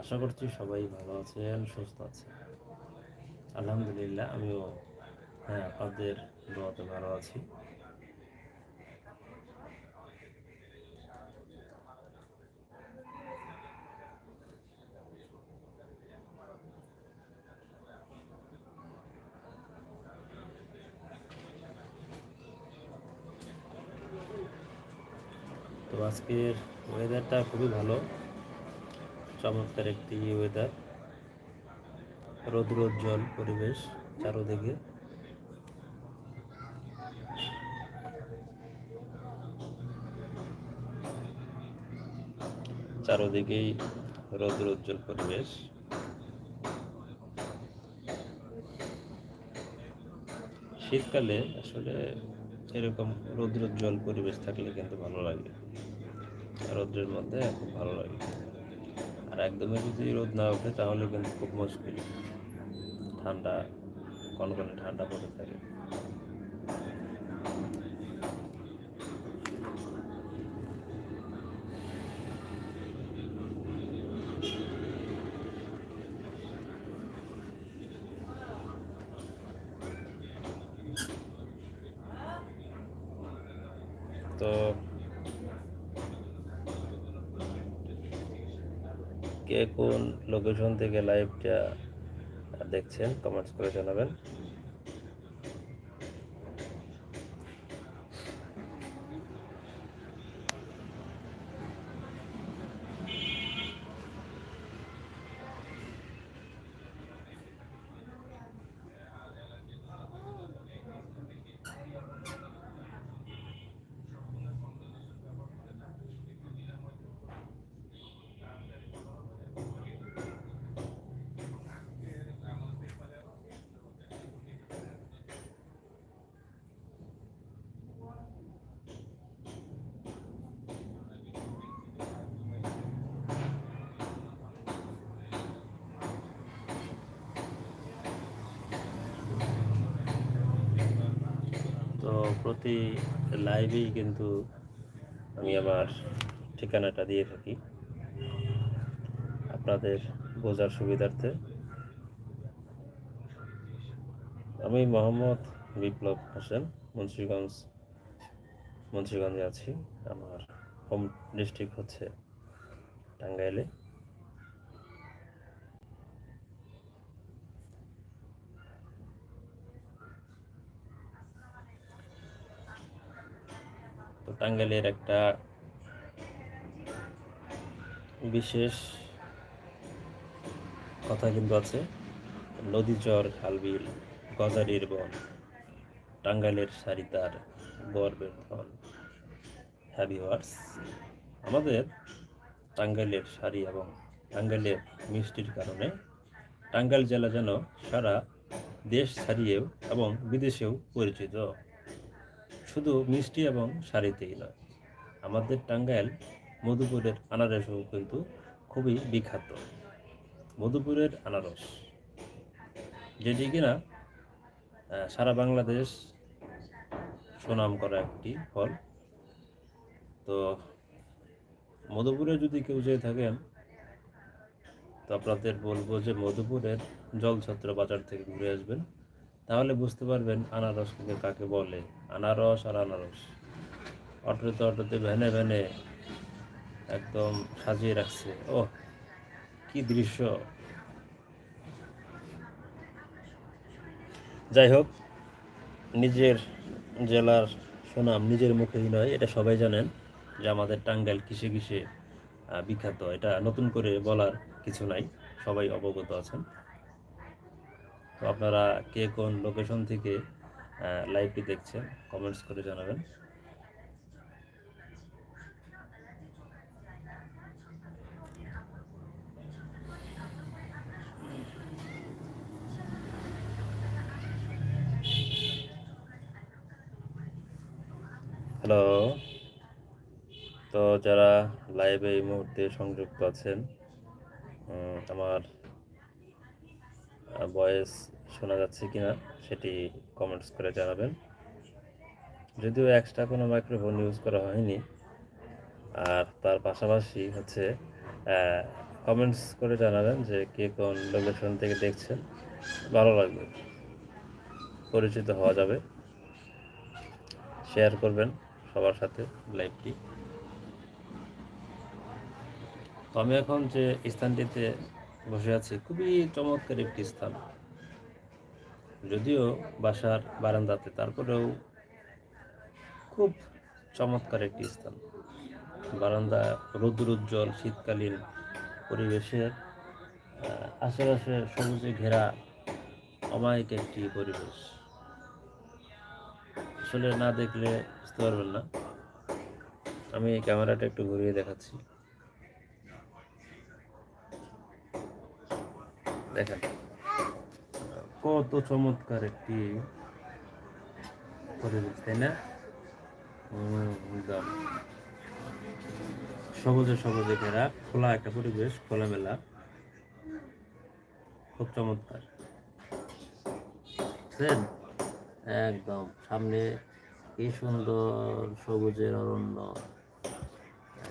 আশা করছি সবাই ভালো আছেন, সুস্থ আছেন। আলহামদুলিল্লাহ, আমিও হ্যাঁ আপনাদের দোয়াতে ভালো আছি। তো আজকের ওয়েদারটা খুবই ভালো। চমৎকার একটি ওয়েদার রৌদ্রোজ্জ্বল পরিবেশ চারোদিকে। চারোদিকেই রৌদ্রোজ্জ্বল পরিবেশ। শীতকালে আসলে এরকম রৌদ্রোজ্জ্বল পরিবেশ থাকলে কিন্তু ভালো লাগে। রৌদ্রের মধ্যে খুব ভালো লাগে। আর একদমই যদি রোদ না ওঠে তাহলে কিন্তু খুব মুশকিল ঠান্ডা, কনকনে ঠান্ডা পড়ে থাকে। তো কে কোন লোকেশন থেকে লাইভটা দেখছেন কমেন্টস করে জানাবেন তো প্রতি লাইভেই কিন্তু আমি আমার ঠিকানাটা দিয়ে থাকি। আপনাদের বোঝার সুবিধার্থে। আমি মোহাম্মদ বিপ্লব হোসেন, মুন্সিগঞ্জ, মুন্সিগঞ্জে আছি। আমার হোম ডিস্ট্রিক্ট হচ্ছে টাঙ্গাইলে। টাঙ্গাইলের একটা বিশেষ কথা কিন্তু আছে। নদীচর খালবিল, গজারির বন, টাঙ্গাইলের সারিতার গর্বের ধন। হ্যাভি ওয়ার্স আমাদের টাঙ্গাইলের শাড়ি এবং টাঙ্গাইলের মিষ্টির কারণে টাঙ্গাইল জেলা যেন সারা দেশ ছাড়িয়েও এবং বিদেশেও পরিচিত। শুধু মিষ্টি এবং শাড়িতেই নয়, আমাদের টাঙ্গাইল মধুপুরের আনারসও কিন্তু খুবই বিখ্যাত। মধুপুরের আনারস, যেটি কিনা সারা বাংলাদেশ সুনাম করা একটি ফল। তো মধুপুরে যদি কেউ যেয়ে থাকেন, তো আপনাদের বলব যে মধুপুরের জলছত্র বাজার থেকে ঘুরে আসবেন। তাহলে বুঝতে পারবেন আনারস কিন্তু কাকে বলে? আনারস আর আনারস। অটোতে অটোতে ভ্যানে ভ্যানে একদম সাজিয়ে রাখছে। ও কি দৃশ্য। যাই হোক, নিজের জেলার সুনাম নিজের মুখেই নয়, এটা সবাই জানেন যে আমাদের টাঙ্গাইল কিসে কিসে বিখ্যাত। এটা নতুন করে বলার কিছু নাই, সবাই অবগত আছেন। তো আপনারা কে কোন লোকেশন থেকে লাইভটি দেখছেন কমেন্টস করে জানাবেন। হ্যালো তো যারা লাইভে এই মুহূর্তে সংযুক্ত আছেন আমার ভয়েস শোনা যাচ্ছে কিনা সেটি কমেন্টস করে জানাবেন। যদিও এক্সট্রা কোনো মাইক্রোফোন ইউজ করা হয়নি, আর তার পাশাপাশি হচ্ছে কমেন্টস করে জানাবেন যে কে কোন লোকেশন থেকে দেখছেন, ভালো লাগবে, পরিচিত হওয়া যাবে। শেয়ার করবেন সবার সাথে লাইভটি তো আমি এখন যে স্থানটিতে বসে আছি, খুবই চমৎকার একটি স্থান। যদিও বাসার বারান্দাতে, তারপরেও খুব চমৎকার একটি স্থান। বারান্দা রৌদ্রোজ্জ্বল, শীতকালীন পরিবেশের আশেপাশে সবুজে ঘেরা, অমায়িক একটি পরিবেশ। আসলে না দেখলে বুঝতে পারবেন না। আমি এই ক্যামেরাটা একটু ঘুরিয়ে দেখাচ্ছি। দেখেন। কত চমৎকার একটি পরিবেশ, তাই না? সবুজে সবুজে ঘেরা, খোলা একটা পরিবেশ, খোলামেলা। খুব চমৎকার। একদম, সামনে কি সুন্দর সবুজের অরণ্য।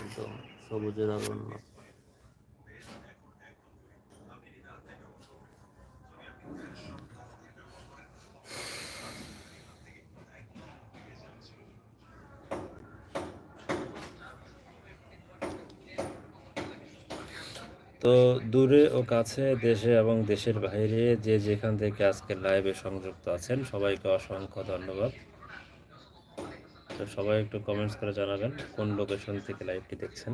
একদম, সবুজের অরণ্য। তো দূরে ও কাছে দেশে এবং দেশের বাইরে যে যেখান থেকে আজকে লাইভে সংযুক্ত আছেন, সবাইকে অসংখ্য ধন্যবাদ। তো সবাই একটু কমেন্টস করে জানাবেন কোন লোকেশন থেকে লাইভটি দেখছেন।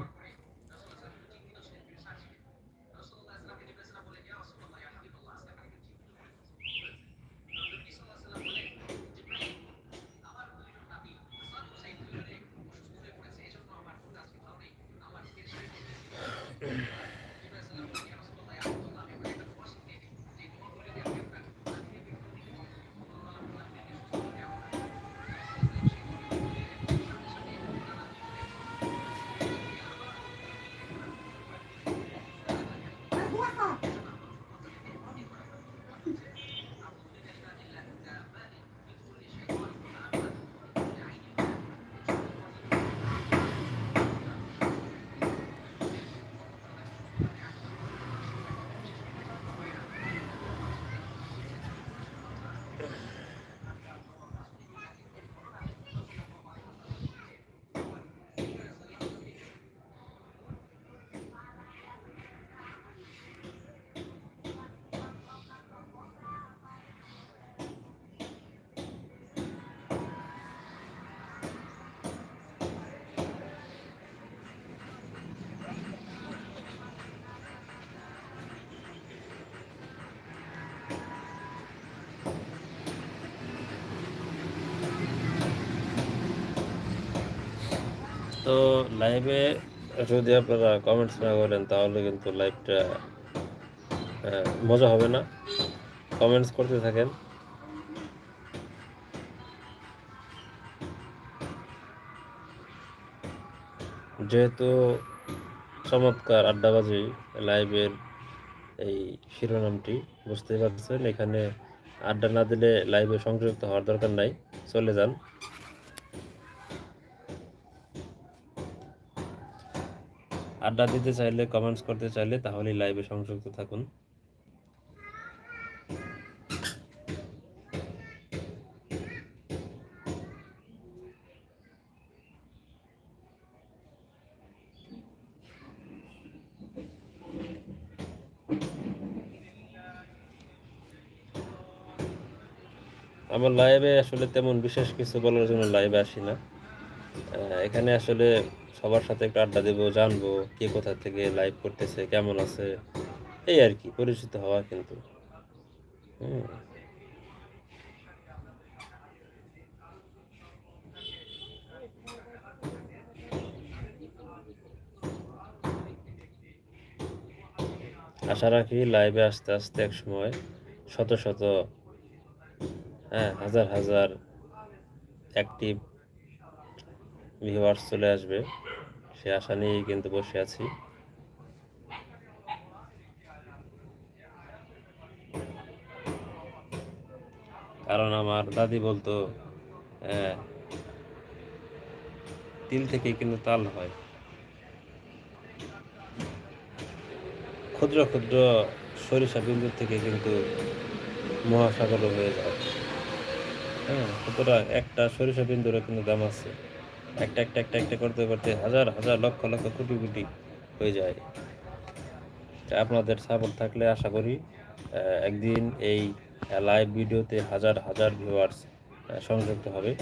তো লাইভে যদি আপনারা কমেন্টস না করেন, তাহলে কিন্তু লাইভটা মজা হবে না। কমেন্টস করতে থাকেন। যেহেতু চমৎকার আড্ডাবাজি লাইভের এই শিরোনামটি, বুঝতেই পারছেন এখানে আড্ডা না দিলে লাইভে সংযুক্ত হওয়ার দরকার নাই। চলে যান। আড্ডা দিতে চাইলে কমেন্টস করতে চাইলে তাহলে লাইভে সংযুক্ত থাকুন। আমার লাইভে আসলে তেমন বিশেষ কিছু বলার জন্য লাইভে আসি না। এখানে আসলে সবার সাথে একটু আড্ডা দেবো, জানব কে কোথা থেকে লাইভ করতেছে, কেমন আছে। এই আর কি, পরিচিত হওয়া কিন্তু। হুম। আশা রাখি লাইভে আস্তে আস্তে এক সময় শত শত হ্যাঁ হাজার হাজার অ্যাক্টিভ ভিউয়ার্স চলে আসবে। সে আশা নিয়েই কিন্তু বসে আছি। কারণ আমার দাদি বলতো আহ, তিল থেকে কিন্তু তাল হয়। ক্ষুদ্র ক্ষুদ্র সরিষা বিন্দু থেকে কিন্তু মহাসাগর হয়ে যায়। হ্যাঁ সুতরাং একটা সরিষা বিন্দুরও কিন্তু দাম আছে। একটা একটা একটা একটা করতে করতে হাজার হাজার লক্ষ লক্ষ কোটি কোটি হয়ে যায়। আপনাদের সাপোর্ট থাকলে আশা করি একদিন এই লাইভ ভিডিওতে হাজার হাজার ভিউয়ার্স সংযুক্ত হবে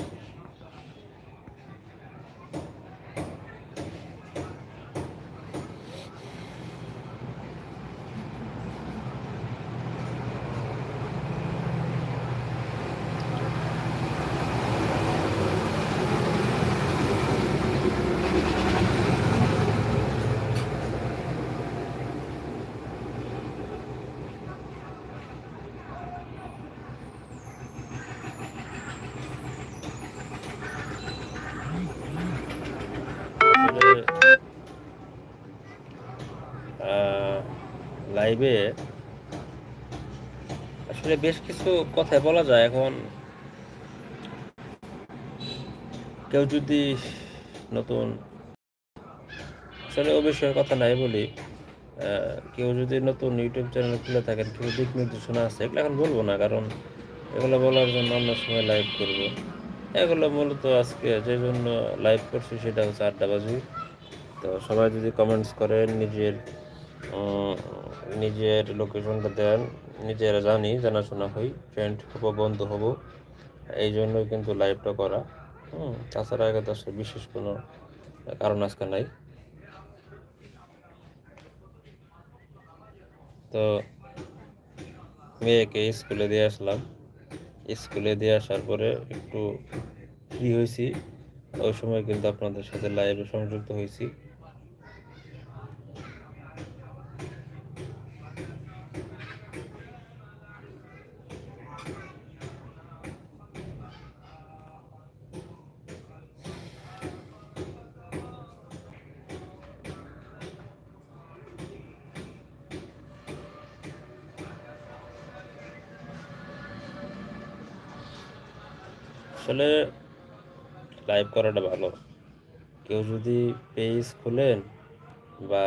আসলে লাইভে আসলে বেশ কিছু কথা বলা যায় এখন। কেউ যদি নতুন, আসলে ও বিষয়ে কথা নাই বলি কেউ যদি নতুন ইউটিউব চ্যানেল খুলে থাকেন কেউ দিক নির্দেশনা আছে, এগুলো এখন বলব না, কারণ এগুলো বলার জন্য অন্য সময় লাইভ করব। এগুলো মূলত আজকে যে জন্য লাইভ করছি সেটা হচ্ছে আড্ডাবাজি। তো সবাই যদি কমেন্টস করেন, নিজের নিজের লোকেশনটা দেন, নিজেরা জানি, জানাশোনা হই ফ্রেন্ড হব, বন্ধু হব, এই জন্যই কিন্তু লাইভটা করা। হুম, তাছাড়া আগে তো বিশেষ কোনো কারণ আজকে নাই। তো মেয়েকে স্কুলে দিয়ে আসলাম। স্কুলে দিয়ে আসার পরে একটু ফ্রি হয়েছি ওই সময় কিন্তু আপনাদের সাথে লাইভে সংযুক্ত হয়েছি আসলে লাইভ করাটা ভালো। কেউ যদি পেজ খুলেন বা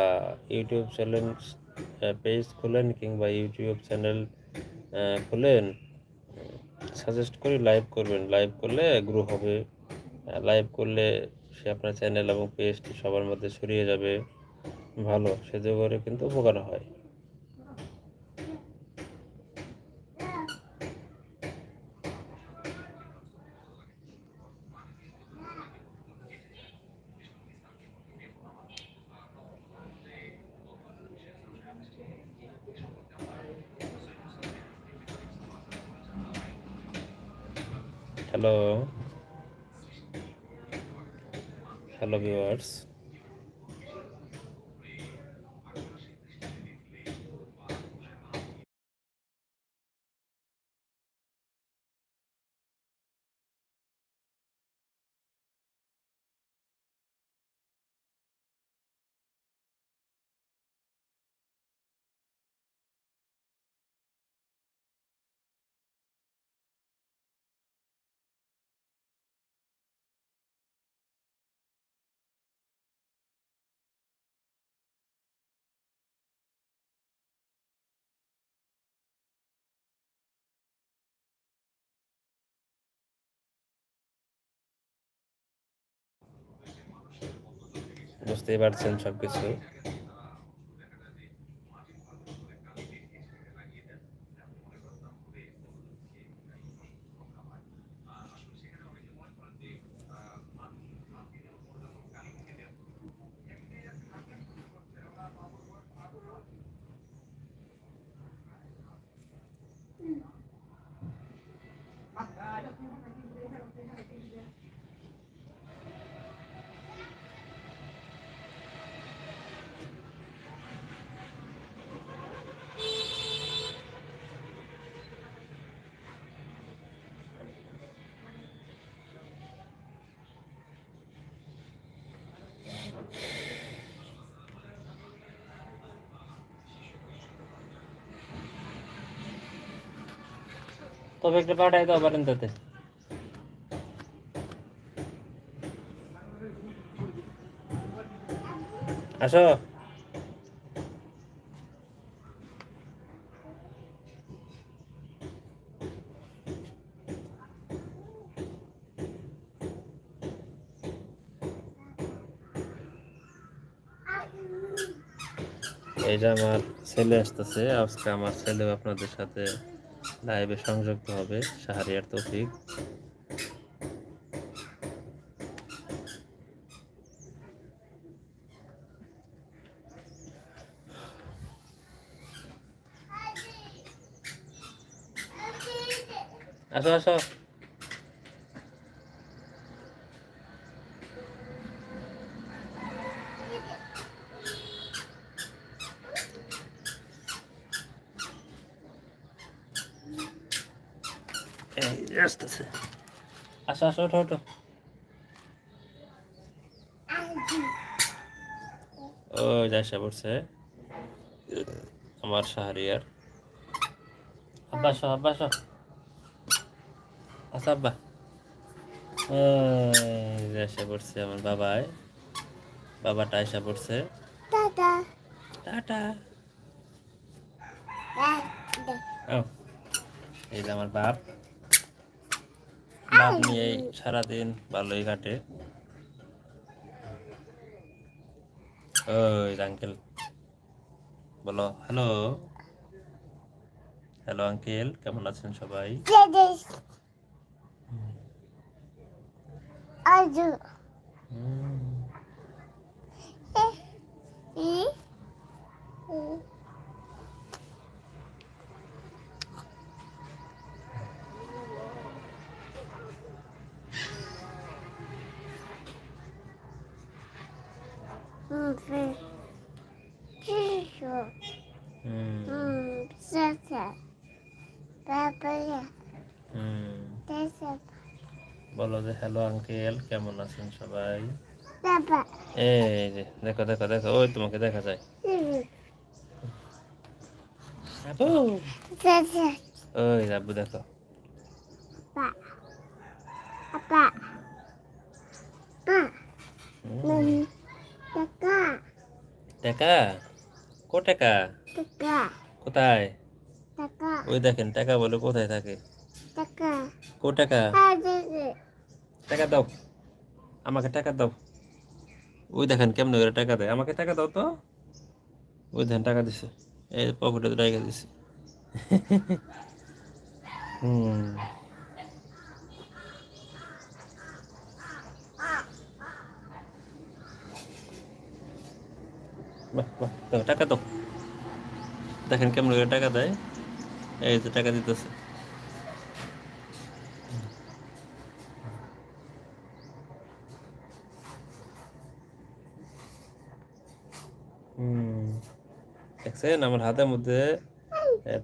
ইউটিউব চ্যানেল পেজ খুলেন কিংবা ইউটিউব চ্যানেল খুলেন সাজেস্ট করি লাইভ করবেন। লাইভ করলে গ্রো হবে। লাইভ করলে সে আপনার চ্যানেল এবং পেজটি সবার মধ্যে ছড়িয়ে যাবে। ভালো। সেতে করে কিন্তু উপকার হয়। হ্যালো হ্যালো ভিউয়ার্স বুঝতেই পারছেন সবকিছু। তবে একটা পাঠাই দাও বারান্দাতে। আসো। এটা আমার ছেলে আসতেছে, আজকে আমার ছেলে আপনাদের সাথে লাইভে সংযুক্ত হবে শাহরিয়ার তৌফিক। আসো আসো এই যে আসতেছে আসো ওঠো ওঠো। ও যাইসা পড়ছে। আমার শাহরিয়ার। আব্বা আসো আব্বা আসো। আচ্ছা আব্বা। এসে পড়ছে আমার বাবাই। বাবাটা এসে পড়ছে। টাটা। ও এই যে আমার বাপ। বাপ নিয়ে সারাদিন ভালোই কাটে। ওই আঙ্কেল বলো হ্যালো হ্যালো আঙ্কেল কেমন আছেন সবাই? হুম হুম হুম হুম, হুম সাসা বাবা হুম। দাদা বলো যে হ্যালো আঙ্কেল কেমন আছেন সবাই? এই যে দেখো দেখো দেখো ওই তোমাকে দেখা যায়। ওই আব্বু দেখো। টাকা? কো টাকা? কোথায়? ওই দেখেন টাকা বলে কোথায় থাকে? কো টাকা? টাকা দাও। আমাকে টাকা দাও। ওই দেখেন কেমন করে টাকা দেয়। আমাকে টাকা দাও তো। ওই দেখেন টাকা দিছে। এই পকেটে রেখে দিছে। হুম। বাহ বাহ, দাও, টাকা দাও। দেখেন কেমন করে টাকা দেয়। এই তো টাকা দিতেছে। দেখছেন আমার হাতের মধ্যে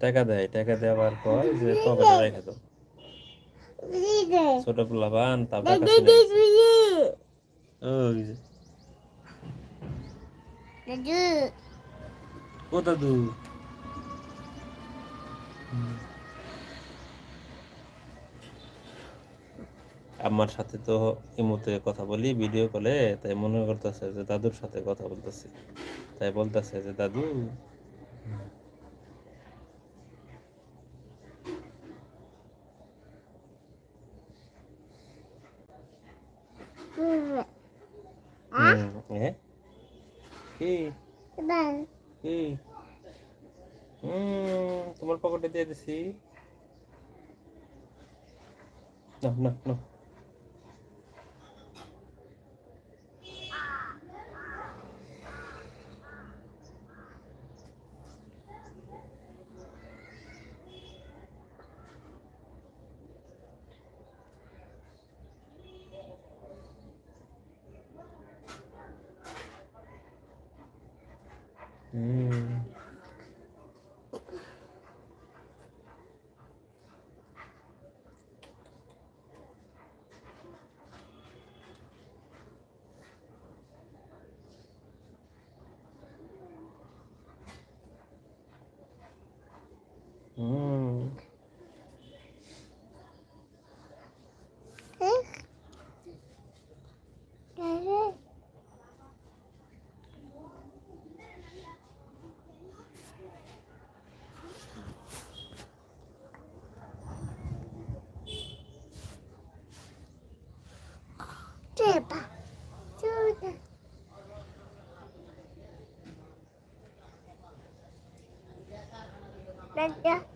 টাকা দেয়। টাকা দেওয়ার পর যে পকেটে রেখে দাও। ছোট তারপর ও দাদু। আমার সাথে তো ইমোতে কথা বলি ভিডিও কলে তাই মনে করতেছে যে দাদুর সাথে কথা বলতেছি। তাই বলতেছে যে দাদু তোমার পকেটে দিয়ে দিছি। না না না Aja.